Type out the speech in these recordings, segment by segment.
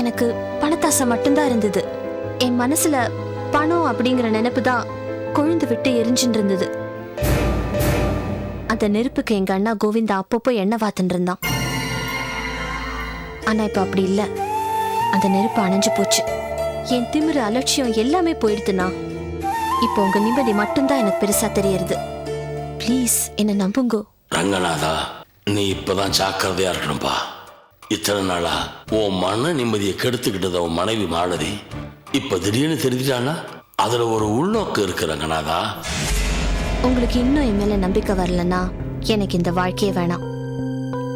எனக்கு பணத்தாசை மட்டும்தான் இருந்தது. என் மனசுல பணம் அப்படிங்கிற நினைப்பு தான் கொழுந்து விட்டு எரிஞ்சுட்டு இருந்தது. அந்த நெருப்புக்கு எங்க அண்ணா கோவிந்தா அப்பப்போ எண்ணெய் வாத்துட்டு இருந்தான். ஆனா இப்ப அப்படி இல்ல. அந்த நெருப்பு அணைஞ்சு போச்சு. என் திமிரு அலட்சியம் எல்லாமே போயிடுதுண்ணா. இப்போ உங்க நிம்மதி மட்டும்தான் எனக்கு பெருசா தெரியறது. ப்ளீஸ் என்ன நம்புங்கோ. ரங்கநாதா நீ இப்பதான் ஜாக்கிரதையா இருக்கணும்பா. இத்தனை நாளா உன் மன நிம்மதியை கெடுத்துக்கிட்டது உன் மனைவி மாலதி. இப்ப திடீர்னு தெரிஞ்சிட்டானா அதுல ஒரு உள்நோக்கம் இருக்கு ரங்கநாதா. உங்களுக்கு இன்னும் என் மேல நம்பிக்கை வரலன்னா எனக்கு இந்த வாழ்க்கையே வேணாம்.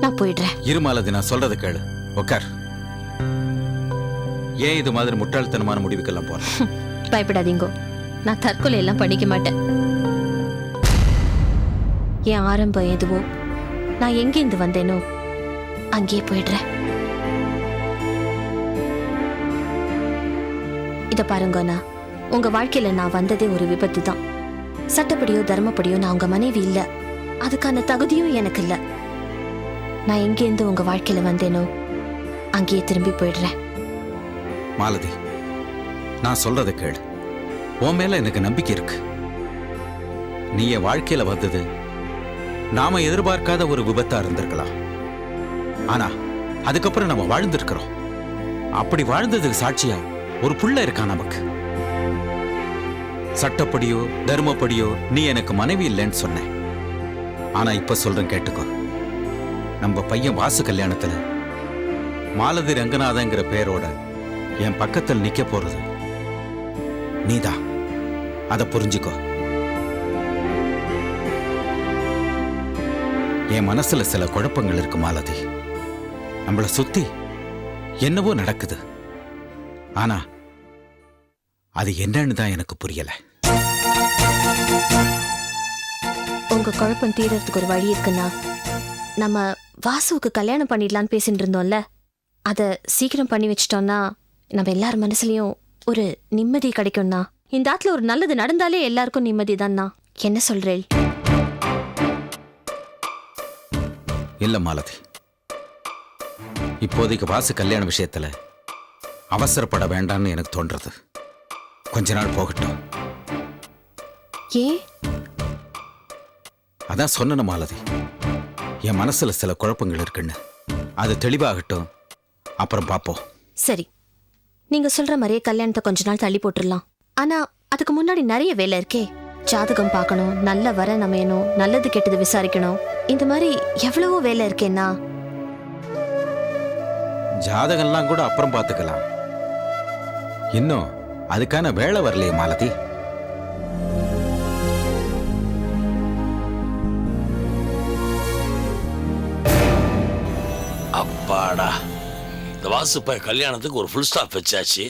நான் போயிடுறேன். இருமாலதி நான் சொல்றத கேளு. உக்கார். ஏன் இது மாதிரி முட்டாள்தனமான முடிவுக்கெல்லாம் போற? பயப்படாதீங்கோ. நான் தற்கொலை எல்லாம் பண்ணிக்க மாட்டேன். என் ஆரம்பம் எதுவோ? நான் எங்கேருந்து வந்தேனோ? அங்கேயே போயிடுறேன். இத பாருங்கண்ணா உங்க வாழ்க்கையில நான் வந்ததே ஒரு விபத்து தான். சட்டப்படியோ தர்மப்படியோ நான் உங்க மனைவி இல்ல. அதுக்கான தகுதியும் எனக்கு இல்ல. நான் எங்கேருந்து உங்க வாழ்க்கையில வந்தேனோ அங்கேயே திரும்பி போயிடுறேன். மாலதி நான் சொல்றதை கேளு. உன் மேல எனக்கு நம்பிக்கை இருக்கு. நீ என் வாழ்க்கையில வந்தது நாம எதிர்பார்க்காத ஒரு விபத்தா இருந்திருக்கலாம். ஆனா அதுக்கப்புறம் நம்ம வாழ்ந்திருக்கிறோம். அப்படி வாழ்ந்ததுக்கு சாட்சியா ஒரு புள்ள இருக்கான் நமக்கு? சட்டப்படியோ தர்மப்படியோ நீ எனக்கு மனைவி இல்லைன்னு சொன்ன. ஆனா இப்ப சொல்றேன் கேட்டுக்கோ. நம்ம பையன் வாசு கல்யாணத்துல மாலதி ரங்கநாதங்கிற பேரோட என் பக்கத்தில் நிக்க போறது. நீதான் அத புரிஞ்சுக்கோ. என் மனசுல சில குழப்பங்கள் இருக்கு மாலதி. நம்மள சுத்தி என்னவோ நடக்குது. ஆனா அது என்னன்னு தான் எனக்கு புரியல. உங்க குழப்பம் தீரறதுக்கு ஒரு வழி இருக்குண்ணா நம்ம வாசுவுக்கு கல்யாணம் பண்ணிடலான்னு பேசிட்டு இருந்தோம்ல அத சீக்கிரம் பண்ணி வச்சிட்டோம்னா நம்ம எல்லார் மனசுலயும் ஒரு நிம்மதி கிடைக்கும்னா இந்த ஆத்துல ஒரு நல்லது நடந்தாலே எல்லாருக்கும் நிம்மதி தான்ண்ணா. என்ன சொல்றேள்? இல்ல மாலதி. இப்போதைக்கு வாசு கல்யாண விஷயத்துல அவசரப்பட வேண்டாம்னு எனக்கு தோன்றது. கொஞ்ச நாள் போகட்டும். ஏன் அதான் சொன்னன மாலதி. என் மனசுல சில குழப்பங்கள் இருக்குன்னு. அது தெளிவாகட்டும். அப்புறம் பார்ப்போம் சரி. நீங்க சொல்ற மாதிரியே கல்யாணத்தை கொஞ்ச நாள் தள்ளி போட்டுடலாம் ஆனா அதுக்கு முன்னாடி நிறைய வேலை இருக்கே. ஜாதகம் பார்க்கணும் நல்ல வர அமையணும் நல்லது கெட்டது விசாரிக்கணும். இந்த மாதிரி எவ்வளவோ வேலை இருக்கேன்னா ஜாதகம்லாம் கூட அப்புறம் பார்த்துக்கலாம். இன்னும் அதுக்கான வேலை வரலையே மாலதி. அப்பாடா இந்த வாசுப்ப கல்யாணத்துக்கு ஒரு ஃபுல் ஸ்டாப் வச்சாச்சு.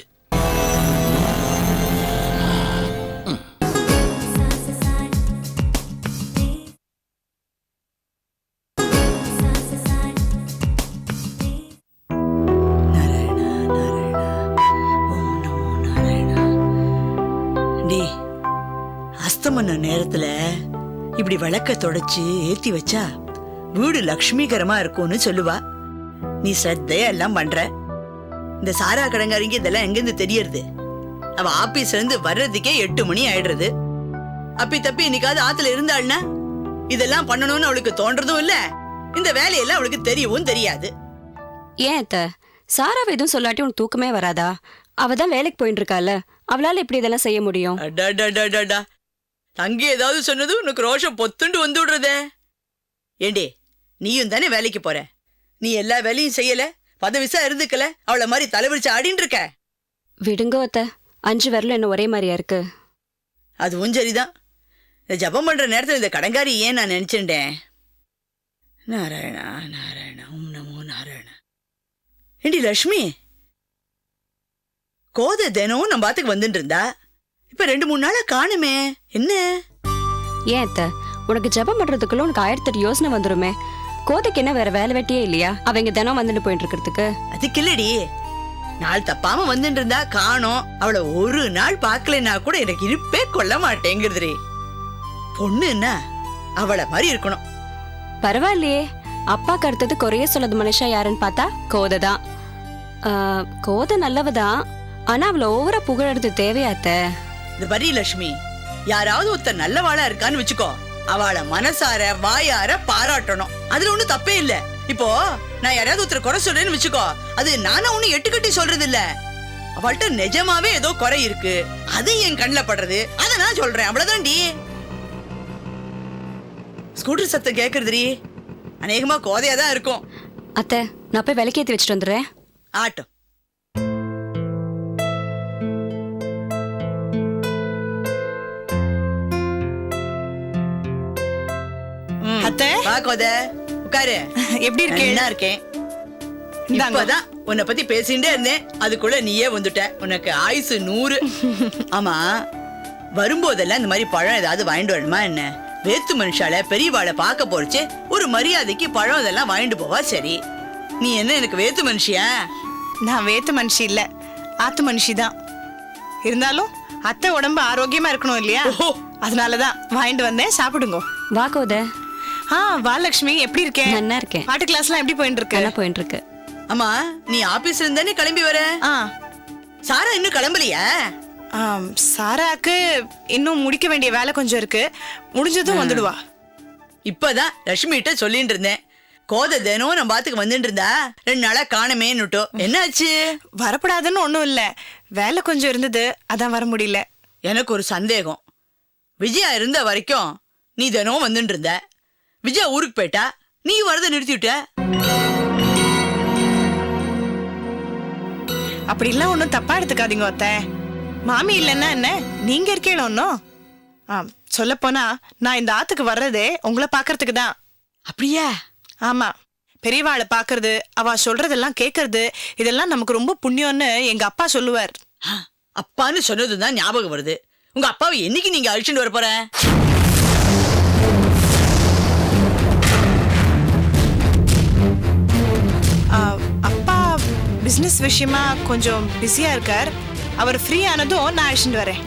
அஸ்தமன நேரத்துல இப்படி விளக்க தொடச்சு ஏத்தி வச்சா வீடு லக்ஷ்மிகரமா இருக்கும்னு சொல்லுவா. நீ ஸ்ரத்தையா எல்லாம் பண்ற. இந்த சாரா கடங்காரிங்க இதெல்லாம் எங்கிருந்து தெரியறது? அவ ஆபீஸ்ல இருந்து வர்றதுக்கே எட்டு மணி ஆயிடுறது. அப்பி தப்பி இன்னைக்காவது ஆத்துல இருந்தாள்னா இதெல்லாம் பண்ணணும்னு அவளுக்கு தோன்றதும் இல்ல. இந்த வேலையெல்லாம் அவளுக்கு தெரியவும் தெரியாது. ஏன் அத்த? சாராவை எதுவும் சொல்லாட்டி உனக்கு தூக்கமே வராதா? அவ தான் வேலைக்கு போயிட்டு இருக்கால அவளால இப்படி இதெல்லாம் செய்ய முடியும்? தங்கி ஏதாவது சொன்னது உனக்கு ரோஷம் பொத்துண்டு வந்து விடுறதே ஏண்டி நீயும் தானே வேலைக்கு போற? நீ எல்லா வேலையும் செய்யல பதவிசா இருந்துக்கல அவள மாதிரி தலைவிரிச்சு ஆடின்னு இருக்க. விடுங்க அத்த அஞ்சு விரலும் என்ன ஒரே மாதிரியா இருக்கு? அதுவும் சரிதான். இந்த ஜபம் பண்ற நேரத்துல இந்த கடங்காரி ஏன் நான் நினைச்சுட்டேன் நாராயணா நாராயணா ஓம் நமோ நாராயணா. ஏண்டி லக்ஷ்மி? கோதை தினமும் நம்ம பாத்துக்கு வந்துட்டு இருந்தா? இப்ப ரெண்டு மூணு நாளா காணுமே. என்ன? ஏன் அத்த? உனக்கு ஜெபம் பண்றதுக்குள்ள உனக்கு ஆயிரத்தி எட்டு யோசனை வந்துருமே. கோதைக்கு என்ன வேற வேலை வெட்டியே இல்லையா? அவங்க தினம் வந்துட்டு போயிட்டு இருக்கிறதுக்கு. அதுக்கு இல்லடி. நாள் தப்பாம வந்துட்டு இருந்தா காணோம். அவளை ஒரு நாள் பார்க்கலைன்னா கூட எனக்கு இருப்பே கொள்ள மாட்டேங்கிறதுரி பொண்ணுன்னா அவளை மாதிரி இருக்கணும். பரவாயில்லையே. அப்பாக்கு அடுத்தது குறைய சொல்லாத மனுஷா யாருன்னு பார்த்தா கோதை தான். கோதை நல்லவதான். ஆனா அவளை ஓவரா புகழறது தேவையா அத்தை? இந்த பரி லட்சுமி யாராவது ஒருத்தர் நல்லவாளா இருக்கான்னு வச்சுக்கோ. அவளை மனசார வாயார பாராட்டணும். அதுல ஒண்ணும் தப்பே இல்ல. இப்போ நான் யாராவது ஒருத்தர் குறை சொல்றேன்னு வச்சுக்கோ. அது நானா ஒண்ணு எட்டு கட்டி சொல்றது இல்ல. அவள்கிட்ட நிஜமாவே ஏதோ குறை இருக்கு. அது என் கண்ணுல படுறது. அத நான் சொல்றேன். அவ்வளவுதான்டி. ஸ்கூட்டர் சத்தம் கேக்குறதுரி அநேகமா கோதையா தான் இருக்கும். அத்தை நான் போய் விளக்கேத்தி வச்சுட்டு வந்துடுறேன். ஆட்டம் அத்தை வா கோத. உட்காரு. எப்படி இருக்கே? நல்லா இருக்கேன். இந்தாங்க. இப்பதான் உன்னை பத்தி பேசிட்டே இருந்தேன். அதுக்குள்ள நீயே வந்துட்ட. உனக்கு ஆயுசு நூறு. ஆமா வரும்போதெல்லாம் இந்த மாதிரி பழம் ஏதாவது வாங்கிட்டு வரணுமா என்ன? வேத்து மனுஷால பெரியவாளை பார்க்க போறச்சு ஒரு மரியாதைக்கு பழம் இதெல்லாம் வாங்கிட்டு போவா சரி. நீ என்ன எனக்கு வேத்து மனுஷியா? நான் வேத்து மனுஷி இல்ல. ஆத்து மனுஷி தான். இருந்தாலும் அத்தை உடம்பு ஆரோக்கியமா இருக்கணும் இல்லையா? ஓஹோ. அதனாலதான் வாங்கிட்டு வந்தேன். சாப்பிடுங்க. வா கோதை. ஆ வாலட்சுமி எப்படி இருக்கே? நல்லா இருக்கேன்? பாட்டு கிளாஸ்லாம் எப்படி போயிட்டு இருக்கு நல்லா போயிட்டு இருக்கு ஆமா நீ ஆபீஸ்ல இருந்தானே கிளம்பி வர. ஆ. சாரா இன்னும் கிளம்பலையா? ஆம், சாராக்கு இன்னும் முடிக்க வேண்டிய வேலை கொஞ்சம் இருக்கு. முடிஞ்சதும் வந்துடுவா. இப்பதான் லட்சுமிகிட்ட சொல்லிட்டு இருந்தேன். கோதை தினம் நம்ம பாத்துக்கு வந்துட்டு இருந்தா ரெண்டு நாளா காணமேன்னுட்டோ என்னாச்சு? வரப்படாதுன்னு ஒண்ணும் இல்ல. வேலை கொஞ்சம் இருந்தது அதான் வர முடியல. எனக்கு ஒரு சந்தேகம். விஜயா இருந்த வரைக்கும் நீ தினம் வந்துட்டு இருந்த. விஜயா ஊருக்கு போயிட்டா? நீ வரத நிறுத்திவிட்ட அப்படிலாம் ஒன்றும் தப்பா எடுத்துக்காதீங்க அத்தை. மாமி இல்லைன்னா என்ன? நீங்க இருக்கேன் ஒன்றும் ஆ சொல்லப்போனா நான் இந்த ஆத்துக்கு வர்றதே உங்களை பார்க்கறதுக்கு தான். அப்படியா? ஆமா. பெரியவாளை பார்க்கறது அவ சொல்றதெல்லாம் கேட்கறது இதெல்லாம் நமக்கு ரொம்ப புண்ணியம்னு எங்க அப்பா சொல்லுவார். அப்பான்னு சொன்னதுதான் ஞாபகம் வருது. உங்க அப்பாவை என்னைக்கு நீங்க அழிச்சுட்டு வர போற பிஸ்னஸ் விஷயமா கொஞ்சம் பிஸியா இருக்கார். அவர் ஃப்ரீ ஆனதும் நான் அழைச்சிட்டு வரேன்.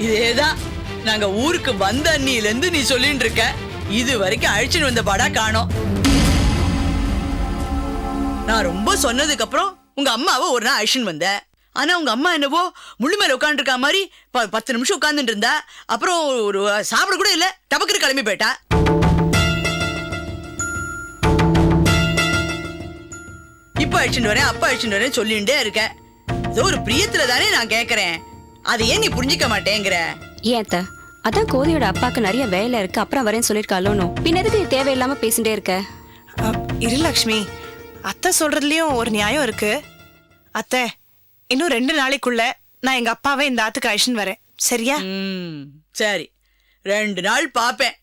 இதேதான். நாங்க ஊருக்கு வந்த அண்ணில இருந்து நீ சொல்லிட்டு இருக்க. இது வரைக்கும் அழிச்சுட்டு வந்த படா காணோம். நான் ரொம்ப சொன்னதுக்கு அப்புறம் உங்க அம்மாவை ஒரு நாள் அழிச்சுன்னு வந்த ஆனா உங்க அம்மா என்னவோ முள்ளு மேல உட்காந்துருக்க மாதிரி ப- பத்து நிமிஷம் உட்காந்துட்டு இருந்தா. அப்புறம் ஒரு சாப்பிட கூட இல்ல. டபக்குன்னு கிளம்பி போயிட்டா. இப்ப அழிச்சுட்டு வரேன் அப்ப அழிச்சுட்டு வரேன் சொல்லிட்டே இருக்க. ஏதோ ஒரு பிரியத்துல தானே நான் கேக்குறேன். அதை ஏன் நீ புரிஞ்சுக்க மாட்டேங்கிற? ஏன் அத்தை? அதான் கோதையோட அப்பாக்கு நிறைய வேலை இருக்கு. அப்புறம் வரேன்னு சொல்லிருக்காளோனோ பின்ன எதுக்கு நீ தேவையில்லாம பேசிட்டே இருக்க? இரு லக்ஷ்மி. அத்தை சொல்றதுலயும் ஒரு நியாயம் இருக்கு. அத்தை இன்னும் ரெண்டு நாளைக்குள்ள நான் எங்க அப்பாவை இந்த ஆத்துக்கு அழைச்சின்னு வரேன். சரியா? ம், சரி. ரெண்டு நாள் பாப்பேன்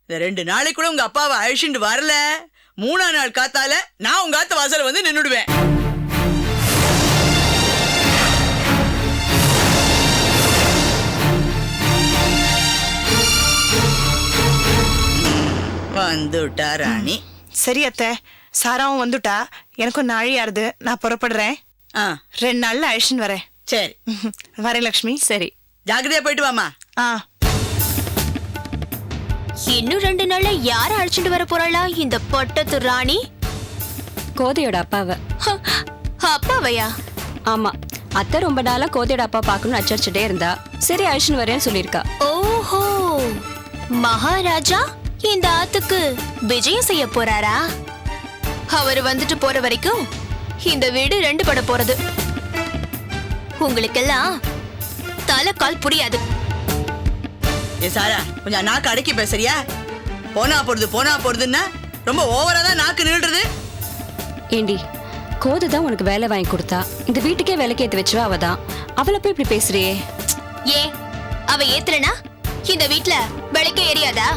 இந்த ரெண்டு நாளைக்கு கூட உங்க அப்பாவை அழிச்சுட்டு வரல. மூணா நாள் காத்தால நான் உங்க ஆத்து வாசல்ல வந்து நின்னுடுவேன். வந்துட்டா ராணி. சரி அத்தை. சாராவும் வந்துட்டா. எனக்கும் நாழியாருது நான் புறப்படுறேன். ஆ. ரெண்டு நாள்ல அழைச்சின்னு வரேன். சரி. வரேன் லக்ஷ்மி. சரி. ஜாக்கிரதையா போயிட்டு வாமா ஆ. இன்னும் ரெண்டு நாள்ல யார அழைச்சிட்டு வர போறாளா இந்த பொட்டத்து ராணி? கோதையோட அப்பாவை. அப்பாவையா? ஆமா. அத்தை ரொம்ப நாளா கோதையோட அப்பா பார்க்கணும்னு அச்சரிச்சுட்டே இருந்தா. சரி அழிச்சுன்னு வரேன்னு சொல்லியிருக்கா. ஓஹோ! மகாராஜா இந்த ஆத்துக்கு விஜயம் செய்ய போறாரா? அவர் வந்துட்டு போற வரைக்கும் இந்த வீடு ரெண்டு பட போறது. உங்களுக்கெல்லாம் தலை கால் புரியாது. ஏ சாரா கொஞ்சம் நாக்கு அடக்கி பேசுறியா? போனா போறது போனா போறதுன்னா ரொம்ப ஓவரா தான் நாக்கு நின்றுது ஏண்டி கோதை தான் உனக்கு வேலை வாங்கி கொடுத்தா. இந்த வீட்டுக்கே வேலைக்கு ஏத்து வச்சுவா அவ தான். அவளை போய் இப்படி பேசுறியே? ஏன் அவ ஏத்துலனா இந்த வீட்ல விளக்கே எரியாதா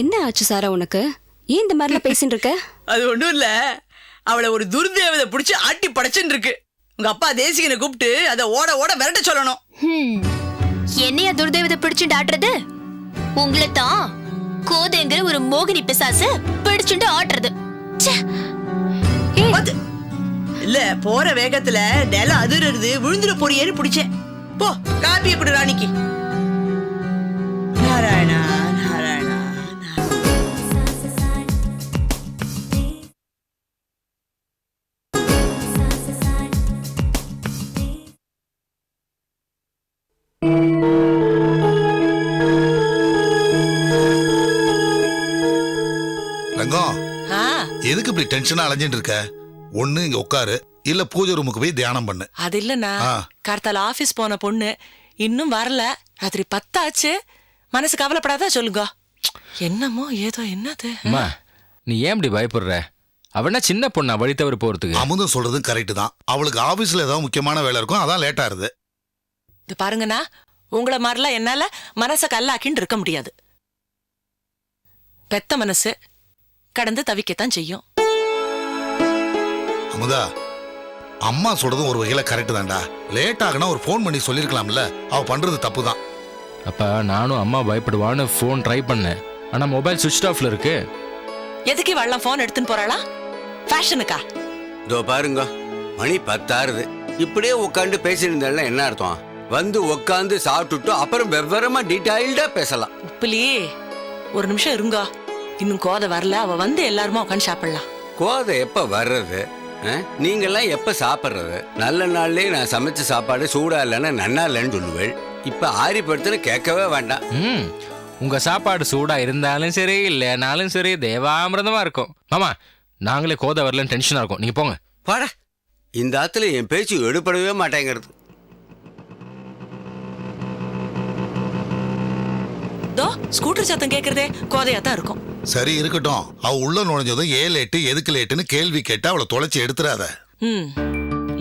என்ன ஆச்சு சாரா உனக்கு? ஏன் இந்த மாதிரிலாம் பேசிட்டு இருக்க? அது ஒண்ணும் இல்ல. அவளை ஒரு துர்தேவதை புடிச்சு ஆட்டி படைச்சுன்னு இருக்கு. உங்க அப்பா தேசிகனை கூப்பிட்டு அதை ஓட ஓட விரட்ட சொல்லணும். என்னைய துர்தேவதை பிடிச்சுட்டு ஆட்டுறது? உங்களை தான் கோதைங்கிற ஒரு மோகினி பிசாசு பிடிச்சுண்டு ஆட்டுறது. ச்சே. இல்ல போற வேகத்துல நில அதிர்றது விழுந்துட போறியேன்னு பிடிச்சேன். போ காப்பிய குடு ராணிக்கு? நாராயணா. எதுக்கு இப்படி டென்ஷனா அலைஞ்சிட்டு இருக்க? ஒண்ணு இங்க உட்காரு. இல்ல பூஜை ரூமுக்கு போய் தியானம் பண்ணு. அது இல்லண்ணா. ஆ. கார்த்தால ஆபீஸ் போன பொண்ணு இன்னும் வரல. ராத்திரி பத்தாச்சு. மனசு கவலைப்படாதா சொல்லுங்க. என்னமோ ஏதோ என்னது? அம்மா நீ ஏன் இப்படி பயப்படுற? அவனா சின்ன பொண்ணா? வழி தவறி போறதுக்கு. அமுதம் சொல்றதும் கரெக்ட் தான். அவளுக்கு ஆபீஸ்ல ஏதாவது முக்கியமான வேலை இருக்கும். அதான் லேட் ஆகுது. இது பாருங்கண்ணா. உங்கள மாதிரிலாம் என்னால மனசை கல்லாக்கின்னு இருக்க முடியாது. பெத்த மனசு. கடந்து தவிக்கத்தான் செய்யும். அமுதா அம்மா சொல்றதும் ஒரு வகையில கரெக்ட் தான்டா. லேட் ஆகுனா ஒரு ஃபோன் பண்ணி சொல்லிருக்கலாம்ல. அவ பண்றது தப்பு தான் அப்ப நானும் அம்மா பயப்படுவான்னு ஃபோன் ட்ரை பண்ணேன். ஆனா மொபைல் சுவிட்ச் ஆஃப்ல இருக்கு. எதுக்கு இவள்லாம் போன் எடுத்துன்னு போறாளா? ஃபேஷனுக்கா இதோ பாருங்க. மணி பத்தாறுது. இப்படியே உட்காந்து பேசியிருந்தேன்னா என்ன அர்த்தம்? வந்து உட்காந்து சாப்பிட்டுட்டு அப்புறம் வெவ்வேறமா டீடைல்டா பேசலாம். உப்புலி ஒரு நிமிஷம் இருங்க. இன்னும் கோதை வரல. அவ வந்து எல்லாருமா உட்காந்து சாப்பிடலாம். கோதை எப்ப வர்றது? ஆ? நீங்கெல்லாம் எப்ப சாப்பிட்றது? நல்ல நாள்லயே நான் சமைச்ச சாப்பாடு சூடா இல்லைன்னா நன்னா இல்லைன்னு சொல்லுவேள். இப்ப ஆரி படுத்துன்னு கேட்கவே வேண்டாம். ம். உங்க சாப்பாடு சூடா இருந்தாலும் சரி இல்லைனாலும் சரி தேவாமிரதமா இருக்கும். மாமா நாங்களே கோதை வரலன்னு டென்ஷனா இருக்கும். நீங்க போங்க. பாட இந்த ஆத்துல என் பேச்சு எடுபடவே மாட்டேங்கிறது. தோ ஸ்கூட்டர் சத்தம் கேக்குறதே கோதையா தான் இருக்கும். சரி இருக்கட்டும். அவ உள்ள நுழைஞ்சதும் ஏ லேட்டு எதுக்கு லேட்டுன்னு கேள்வி கேட்டு அவளை தொலைச்சி எடுத்துறாத. ம்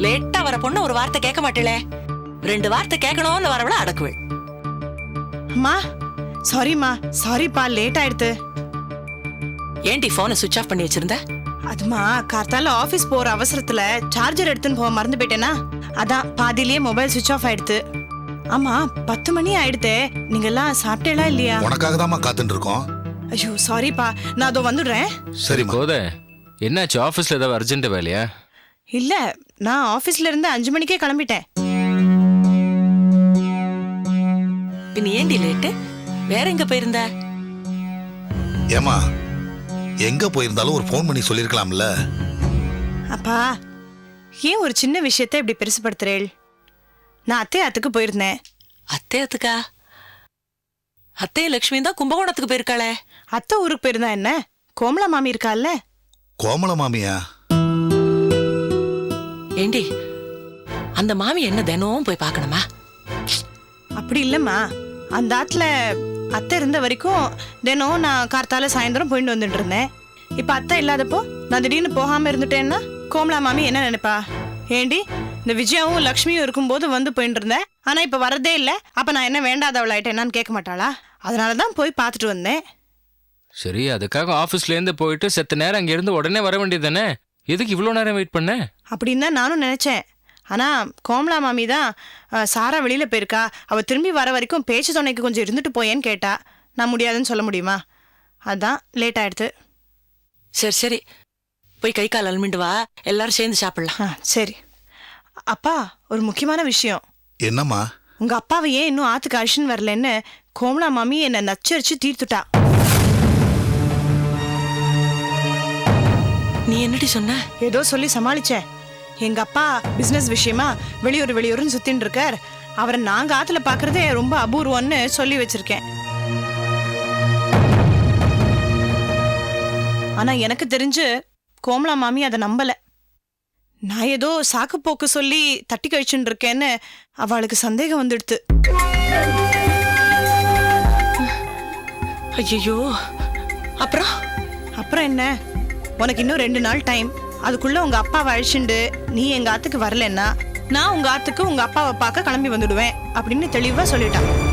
லேட்டா வர பொண்ணு ஒரு வார்த்தை கேட்க மாட்டேளே. ரெண்டு வார்த்தை கேட்கணும்னு வரவள அடக்குவேள். அம்மா சாரிம்மா சாரிப்பா லேட் ஆயிடுத்து. ஏன்டி போனை சுவிட்ச் ஆஃப் பண்ணி வச்சிருந்த? அதுமா கார்த்தால ஆபீஸ் போற அவசரத்துல சார்ஜர் எடுத்துன்னு போக மறந்து போயிட்டேனா? அதான் பாதியிலேயே மொபைல் சுவிட்ச் ஆஃப் ஆயிடுத்து. ஆமா பத்து மணி ஆயிடுத்தே. நீங்க எல்லாம் சாப்பிட்டேளா இல்லையா? உனக்காக தாம்மா காத்துட்டு இருக்கோம் ஐயோ சாரிப்பா நான் அதோ வந்துடுறேன். சரிம்மா. கோதை என்னாச்சு? ஆஃபீஸ்ல ஏதாவது அர்ஜென்ட் வேலையா? இல்ல நான் ஆபீஸ்ல இருந்து அஞ்சு மணிக்கே கிளம்பிட்டேன். பின் ஏண்டி லேட்டு வேற எங்க போயிருந்த? ஏமா எங்க போயிருந்தாலும் ஒரு ஃபோன் பண்ணி சொல்லிருக்கலாம்ல. அப்பா ஏன் ஒரு சின்ன விஷயத்த இப்படி பெருசுப்படுத்துறேள்? நான் அத்தை அத்துக்கு போயிருந்தேன். அத்தை அத்துக்கா? அத்தை லட்சுமி தான் கும்பகோணத்துக்கு போயிருக்காளே. அத்தை ஊருக்கு போயிருந்தா என்ன? கோமலா மாமி இருக்கால்ல கோமல மாமியா? ஏண்டி அந்த மாமி என்ன தினமும் போய் பார்க்கணுமா? அப்படி இல்லம்மா. அந்த ஆத்துல அத்தை இருந்த வரைக்கும் தினம் நான் கார்த்தால சாயந்தரம் போயிட்டு வந்துட்டு இருந்தேன். இப்ப அத்தை இல்லாதப்போ நான் திடீர்னு போகாம இருந்துட்டேன்னா கோமலா மாமி என்ன நினைப்பா? ஏண்டி இந்த விஜயாவும் லக்ஷ்மியும் இருக்கும்போது வந்து போயிட்டு இருந்தேன் ஆனா இப்ப வரதே இல்ல. அப்ப நான் என்ன வேண்டாதவள் ஆயிட்டேனான்னு கேட்க மாட்டாளா? அதனாலதான் போய் பார்த்துட்டு வந்தேன். சரி அதுக்காக ஆஃபீஸ்ல இருந்து போயிட்டு செத்த நேரம் அங்க இருந்து உடனே வர வேண்டியது தானே எதுக்கு இவ்வளோ நேரம் வெயிட் பண்ண? அப்படின்னு தான் நானும் நினைச்சேன். ஆனா கோமலா மாமி தான் சாரா வெளியில போயிருக்கா. அவ திரும்பி வர வரைக்கும் பேச்சு துணைக்கு கொஞ்சம் இருந்துட்டு போயேன்னு கேட்டா. நான் முடியாதுன்னு சொல்ல முடியுமா? அதான் லேட் ஆயிடுது சரி சரி. போய் கை கால் அலமிண்டு வா. எல்லாரும் சேர்ந்து சாப்பிடலாம். சரி. அப்பா ஒரு முக்கியமான விஷயம். என்னம்மா? உங்க அப்பாவை ஏன் இன்னும் ஆத்துக்கு அழிச்சுன்னு வரலன்னு கோமலா மாமி என்னை நச்சரிச்சு தீர்த்துட்டா. நீ என்னடி சொன்ன? ஏதோ சொல்லி சமாளிச்சேன் எங்க அப்பா பிசினஸ் விஷயமா வெளியூர் வெளியூர்னு சுத்தின்னு இருக்கார். அவரை நாங்க ஆத்துல பாக்குறதே ரொம்ப அபூர்வம்னு சொல்லி வச்சிருக்கேன். ஆனா எனக்கு தெரிஞ்சு கோமலா மாமி அதை நம்பல. நான் ஏதோ சாக்கு போக்கு சொல்லி தட்டி கழிச்சுட்டு இருக்கேன்னு அவளுக்கு சந்தேகம் வந்துடுத்து. ஐயோ அப்புறம்? அப்புறம் என்ன? உனக்கு இன்னும் ரெண்டு நாள் டைம். அதுக்குள்ள உங்க அப்பாவை அழிச்சுண்டு நீ எங்க ஆத்துக்கு வரலன்னா நான் உங்க ஆத்துக்கு உங்க அப்பாவை பார்க்க கிளம்பி வந்துடுவேன் அப்படின்னு தெளிவா சொல்லிட்டான்.